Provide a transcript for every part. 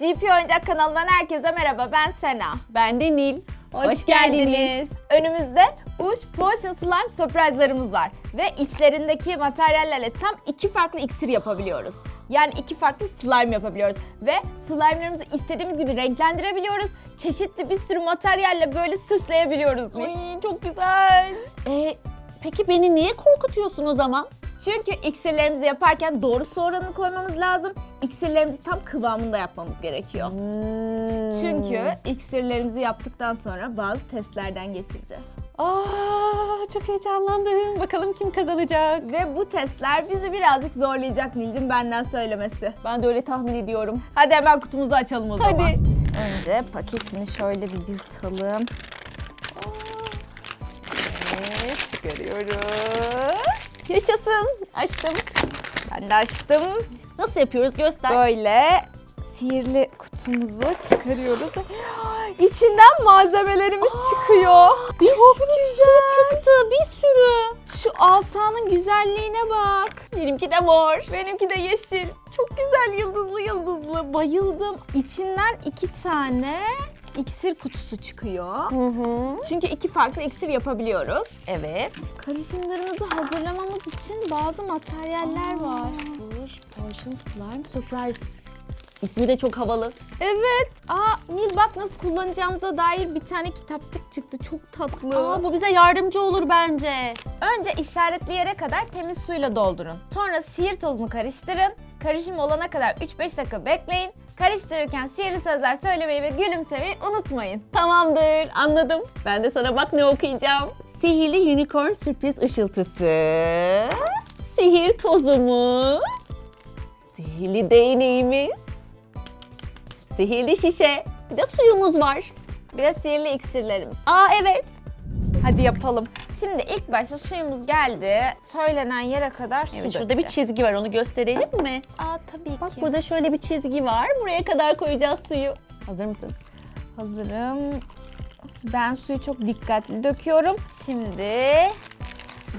GP Oyuncak kanalından herkese merhaba. Ben Sena. Ben de Nil. Hoş, geldiniz. Önümüzde Uş Potion Slime sürprizlerimiz var. Ve içlerindeki materyallerle tam iki farklı iksir yapabiliyoruz. Yani iki farklı slime yapabiliyoruz. Ve slime'larımızı istediğimiz gibi renklendirebiliyoruz. Çeşitli bir sürü materyalle böyle süsleyebiliyoruz biz. Ay çok güzel. Ee, peki beni niye korkutuyorsun o zaman? Çünkü iksirlerimizi yaparken doğru su oranını koymamız lazım. İksirlerimizi tam kıvamında yapmamız gerekiyor. Hmm. Çünkü iksirlerimizi yaptıktan sonra bazı testlerden geçireceğiz. Aa, çok heyecanlandım. Bakalım kim kazanacak? Ve bu testler bizi birazcık zorlayacak Nilcim benden söylemesi. Ben de öyle tahmin ediyorum. Hadi hemen kutumuzu açalım o zaman. Hadi. Önce paketini şöyle bir yırtalım. Evet, çıkarıyoruz. Yaşasın. Açtım. Ben de açtım. Nasıl yapıyoruz? Göster. Böyle sihirli kutumuzu çıkarıyoruz. İçinden malzemelerimiz çıkıyor. Bir Çok sürü güzel. şey çıktı. Bir sürü. Şu asanın güzelliğine bak. Benimki de mor. Benimki de yeşil. Çok güzel yıldızlı yıldızlı. Bayıldım. İçinden iki tane iksir kutusu çıkıyor. Hı hı. Çünkü iki farklı iksir yapabiliyoruz. Evet. Karışımlarımızı hazırlamamız için bazı materyaller var. Bush Potion Slime Surprise. İsmi de çok havalı. Evet. Aa Nil bak nasıl kullanacağımıza dair bir tane kitapçık çıktı. Çok tatlı. Aa, bu bize yardımcı olur bence. Önce işaretli yere kadar temiz suyla doldurun. Sonra sihir tozunu karıştırın. Karışım olana kadar 3-5 dakika bekleyin. Karıştırırken sihirli sözler söylemeyi ve gülümsemeyi unutmayın. Tamamdır, anladım. Ben de sana bak ne okuyacağım. Sihirli unicorn sürpriz ışıltısı. Sihir tozumuz. Sihirli değneğimiz. Sihirli şişe. Bir de suyumuz var. Bir de sihirli iksirlerimiz. Aa evet. Hadi yapalım. Şimdi ilk başta suyumuz geldi. Söylenen yere kadar su Evet şurada bir dökeceğiz. çizgi var onu gösterelim mi? Aa tabii Bak ki. burada şöyle bir çizgi var. Buraya kadar koyacağız suyu. Hazır mısın? Hazırım. Ben suyu çok dikkatli döküyorum. Şimdi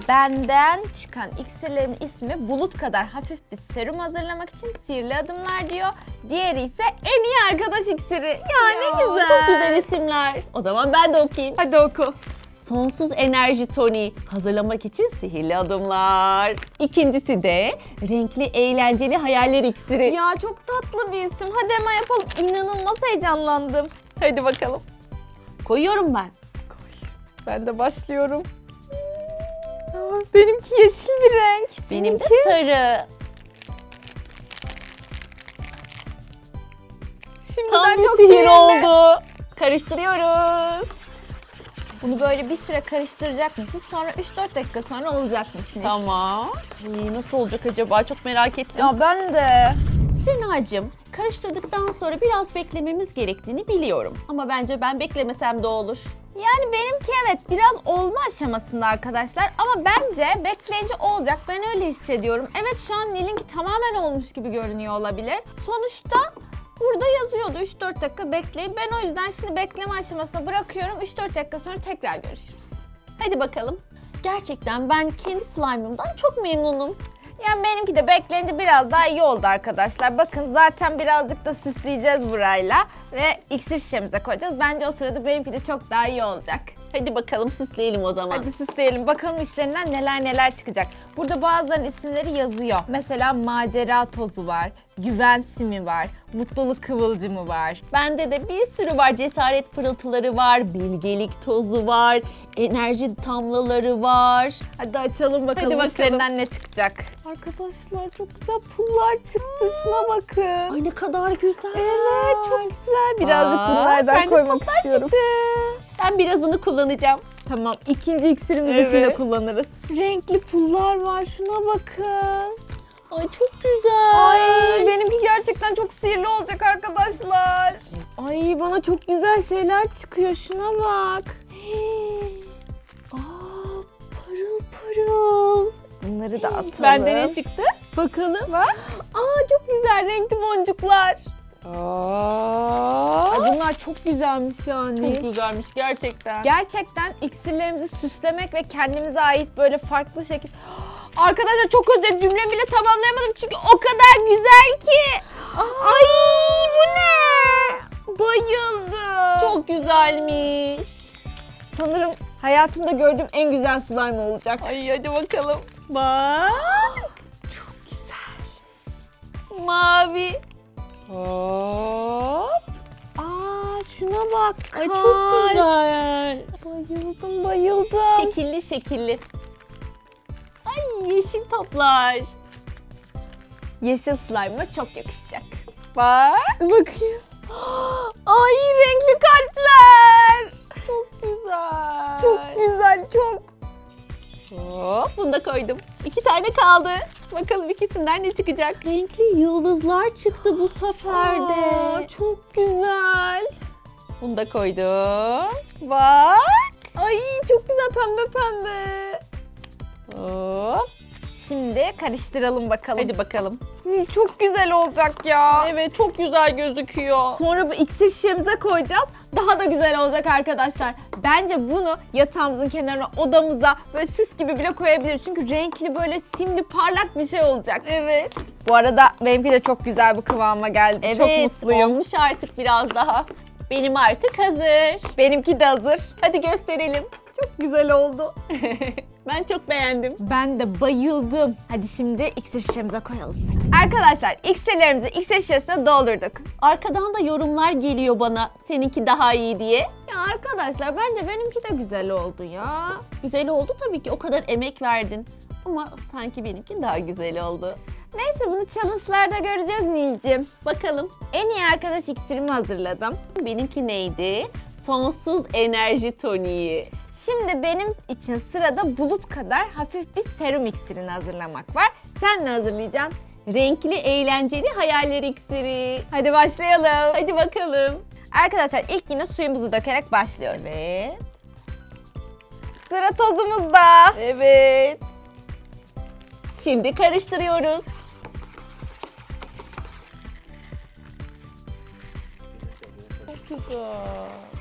benden çıkan iksirlerin ismi bulut kadar hafif bir serum hazırlamak için sihirli adımlar diyor. Diğeri ise en iyi arkadaş iksiri. Ya, ne güzel. Çok güzel isimler. O zaman ben de okuyayım. Hadi oku. Sonsuz enerji toni hazırlamak için sihirli adımlar. İkincisi de renkli eğlenceli hayaller iksiri. Ya çok tatlı bir isim. Hadi hemen yapalım. İnanılmaz heyecanlandım. Hadi bakalım. Koyuyorum ben. Ben de başlıyorum. Benimki yeşil bir renk. Benim de sarı. Şimdiden Tam bir çok sihir oldu. Karıştırıyoruz. Bunu böyle bir süre karıştıracakmışız. Sonra 3-4 dakika sonra olacakmış. Nil. Tamam. Ay, nasıl olacak acaba? Çok merak ettim. Ya ben de. Senacığım, karıştırdıktan sonra biraz beklememiz gerektiğini biliyorum. Ama bence ben beklemesem de olur. Yani benimki evet biraz olma aşamasında arkadaşlar ama bence bekleyince olacak. Ben öyle hissediyorum. Evet şu an Nil'inki tamamen olmuş gibi görünüyor olabilir. Sonuçta burada yazıyordu 3-4 dakika bekleyin. Ben o yüzden şimdi bekleme aşamasına bırakıyorum. 3-4 dakika sonra tekrar görüşürüz. Hadi bakalım. Gerçekten ben kendi slime'ımdan çok memnunum. Yani benimki de bekleyince biraz daha iyi oldu arkadaşlar. Bakın zaten birazcık da süsleyeceğiz burayla ve iksir şişemize koyacağız. Bence o sırada benimki de çok daha iyi olacak. Hadi bakalım süsleyelim o zaman. Hadi süsleyelim. Bakalım işlerinden neler neler çıkacak. Burada bazılarının isimleri yazıyor. Mesela macera tozu var, güven simi var, mutluluk kıvılcımı var. Bende de bir sürü var. Cesaret pırıltıları var, bilgelik tozu var, enerji tamlaları var. Hadi açalım bakalım, Hadi bakalım. ne çıkacak. Arkadaşlar çok güzel pullar çıktı. Şuna bakın. Ay ne kadar güzel. Evet çok güzel. Birazcık Aa, bunlardan koymak istiyorum. çıktı. Ben birazını kullanacağım. Tamam ikinci iksirimiz için de Evet. kullanırız. Renkli pullar var şuna bakın. Ay çok güzel. Ay benimki gerçekten çok sihirli olacak arkadaşlar. Ay bana çok güzel şeyler çıkıyor şuna bak. Aa, parıl parıl. Bunları da atalım. Bende ne çıktı? Bakalım. Bak. Aa çok güzel renkli boncuklar. Ay bunlar çok güzelmiş yani. Çok güzelmiş gerçekten. Gerçekten iksirlerimizi süslemek ve kendimize ait böyle farklı şekil... Arkadaşlar çok özür dilerim cümlemi bile tamamlayamadım çünkü o kadar güzel ki. Ay bu ne? güzelmiş. Sanırım hayatımda gördüğüm en güzel slime olacak. Ay hadi bakalım. Bak. Çok güzel. Mavi. Hop. Aa şuna bak. Ay çok güzel. Bayıldım bayıldım. Şekilli şekilli. Yeşil toplar. Yeşil slime'a çok yakışacak. Bak. Bakayım. Ay renkli kalpler. Çok güzel. Çok güzel çok. Hop bunu da koydum. İki tane kaldı. Bakalım ikisinden ne çıkacak? Renkli yıldızlar çıktı bu sefer de. Aa, çok güzel. Bunu da koydum. Bak. Ay çok güzel pembe pembe. Hop. Şimdi karıştıralım bakalım. Hadi bakalım. Nil çok güzel olacak ya. Evet çok güzel gözüküyor. Sonra bu iksir şişemize koyacağız. Daha da güzel olacak arkadaşlar. Bence bunu yatağımızın kenarına, odamıza böyle süs gibi bile koyabiliriz. Çünkü renkli böyle simli parlak bir şey olacak. Evet. Bu arada benimki de çok güzel bir kıvama geldi. Evet. Çok mutluyum. Olmuş artık biraz daha. Benim artık hazır. Benimki de hazır. Hadi gösterelim. Çok güzel oldu. ben çok beğendim. Ben de bayıldım. Hadi şimdi iksir şişemize koyalım. Arkadaşlar iksirlerimizi iksir şişesine doldurduk. Arkadan da yorumlar geliyor bana. Seninki daha iyi diye. Ya arkadaşlar bence benimki de güzel oldu ya. Güzel oldu tabii ki. O kadar emek verdin. Ama sanki benimki daha güzel oldu. Neyse bunu challenge'larda göreceğiz Nilcim. Bakalım En iyi arkadaş iksirimi hazırladım. benimki neydi? Sonsuz enerji toniği. Şimdi benim için sırada bulut kadar hafif bir serum iksirini hazırlamak var. Sen ne hazırlayacaksın? Renkli, eğlenceli hayaller iksiri. Hadi başlayalım. Hadi bakalım. Arkadaşlar ilk yine suyumuzu dökerek başlıyoruz. Evet. Sıra tozumuzda. Evet. Şimdi karıştırıyoruz. Çok güzel.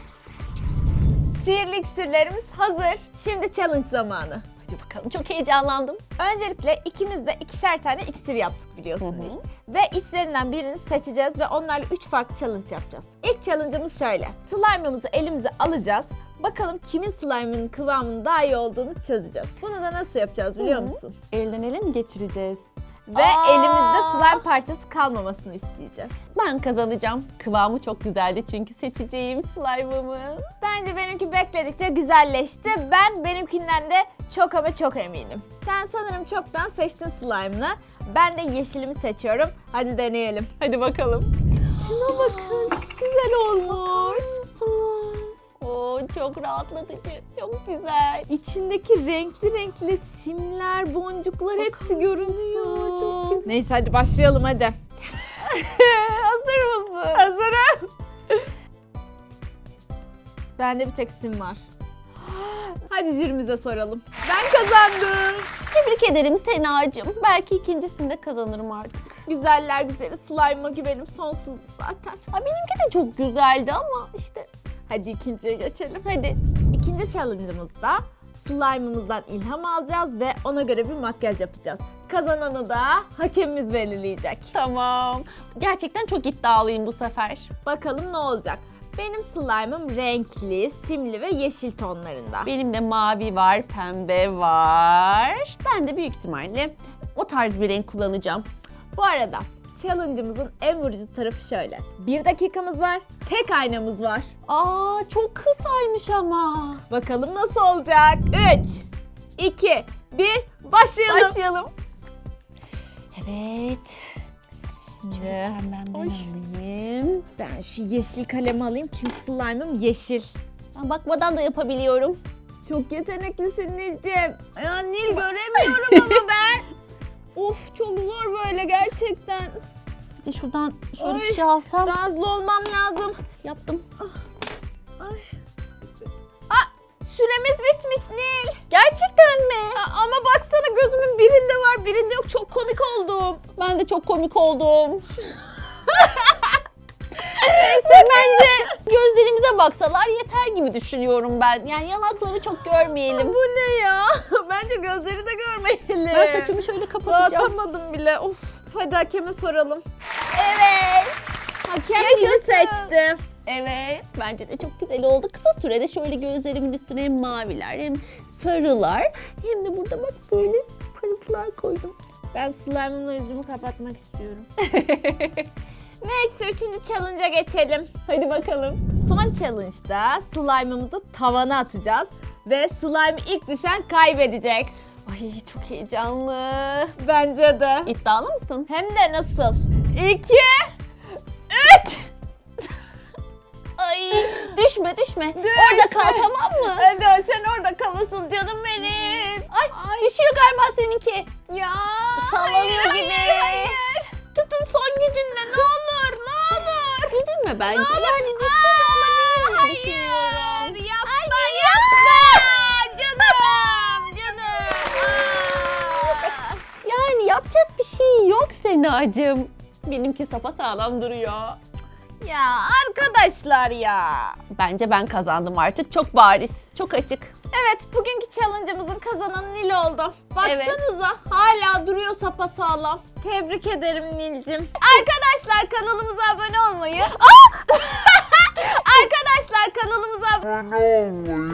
Sihirli iksirlerimiz hazır. Şimdi challenge zamanı. Hadi bakalım. Çok heyecanlandım. Öncelikle ikimiz de ikişer tane iksir yaptık biliyorsun. Hı hı. Nil. Ve içlerinden birini seçeceğiz ve onlarla üç farklı challenge yapacağız. İlk challenge'ımız şöyle. Slime'ımızı elimize alacağız. Bakalım kimin slime'ının kıvamının daha iyi olduğunu çözeceğiz. Bunu da nasıl yapacağız biliyor hı. musun? Elden ele mi geçireceğiz? Ve Aa! elimizde slime parçası kalmamasını isteyeceğiz. Ben kazanacağım. Kıvamı çok güzeldi çünkü seçeceğim slime'ımı. Bence benimki bekledikçe güzelleşti. Ben benimkinden de çok ama çok eminim. Sen sanırım çoktan seçtin slime'ını. Ben de yeşilimi seçiyorum. Hadi deneyelim. Hadi bakalım. Şuna bakın çok güzel olmuş. Oo, çok rahatlatıcı. Çok güzel. İçindeki renkli renkli simler, boncuklar hepsi görünsün. Çok güzel. Neyse hadi başlayalım hadi. Mısın? Hazırım. Bende bir tek sim var. Hadi jürimize soralım. Ben kazandım. Tebrik ederim Sena'cığım. Belki ikincisinde kazanırım artık. Güzeller güzeli slime'a güvenim sonsuzdu zaten. Ha, benimki de çok güzeldi ama işte Hadi ikinciye geçelim. hadi. İkinci challenge'ımızda slime'ımızdan ilham alacağız ve ona göre bir makyaj yapacağız. Kazananı da hakemimiz belirleyecek. Tamam. Gerçekten çok iddialıyım bu sefer. Bakalım ne olacak? Benim slime'ım renkli, simli ve yeşil tonlarında. Benim de mavi var, pembe var. Ben de büyük ihtimalle o tarz bir renk kullanacağım. Bu arada challenge'ımızın en vurucu tarafı şöyle. Bir dakikamız var, tek aynamız var. Aa çok kısaymış ama. Bakalım nasıl olacak? 3, 2, 1, başlayalım. Başlayalım. Evet. Şimdi ben Ay. alayım. Ben şu yeşil kalemi alayım çünkü slime'ım yeşil. Ben bakmadan da yapabiliyorum. Çok yeteneklisin Nilcim. Ya Nil göremiyorum ama ben. Of çok zor böyle gerçekten. Bir de şuradan şöyle Ay. bir şey alsam. Hızlı olmam lazım. Yaptım. Süremiz bitmiş Nil. Gerçekten mi? Ya ama baksana gözümün birinde var birinde yok. Çok komik oldum. Ben de çok komik oldum. Neyse bence gözlerimize baksalar yeter gibi düşünüyorum ben. Yani yanakları çok görmeyelim. Bu ne ya? Bence gözleri de görmeyelim. Ben saçımı şöyle kapatacağım. Dağıtamadım bile. Of. Hadi hakeme soralım. Evet. Hakem Yaşasın. kimi seçti? Evet, bence de çok güzel oldu. Kısa sürede şöyle gözlerimin üstüne hem maviler hem sarılar hem de burada bak böyle parıltılar koydum. Ben slime'ımla yüzümü kapatmak istiyorum. Neyse üçüncü challenge'a geçelim. Hadi bakalım. Son challenge'da slime'ımızı tavana atacağız. Ve slime ilk düşen kaybedecek. Ay çok heyecanlı. Bence de. İddialı mısın? Hem de nasıl? İki, üç. Ay düşme düşme. Orada kal tamam mı? Hadi sen orada kalasın canım benim. Ay, düşüyor galiba seninki. Ya. Sallanıyor hayır, gibi. Hayır, hayır. Tutun son gücünle ne olur ne olur. Üzülme bence. Ne olur. Yani düşse de olabilir diye Hayır, düşünüyorum. yapma yapma. Canım canım. Aa. Yani yapacak bir şey yok Sena'cığım. Benimki sapa sağlam duruyor. Ya arkadaşlar ya. Bence ben kazandım artık. Çok bariz, çok açık. Evet bugünkü challenge'ımızın kazananı Nil oldu. Evet. Baksanıza hala duruyor sapasağlam. Tebrik ederim Nil'cim. Arkadaşlar kanalımıza abone olmayı. Arkadaşlar kanalımıza abone Arkadaşlar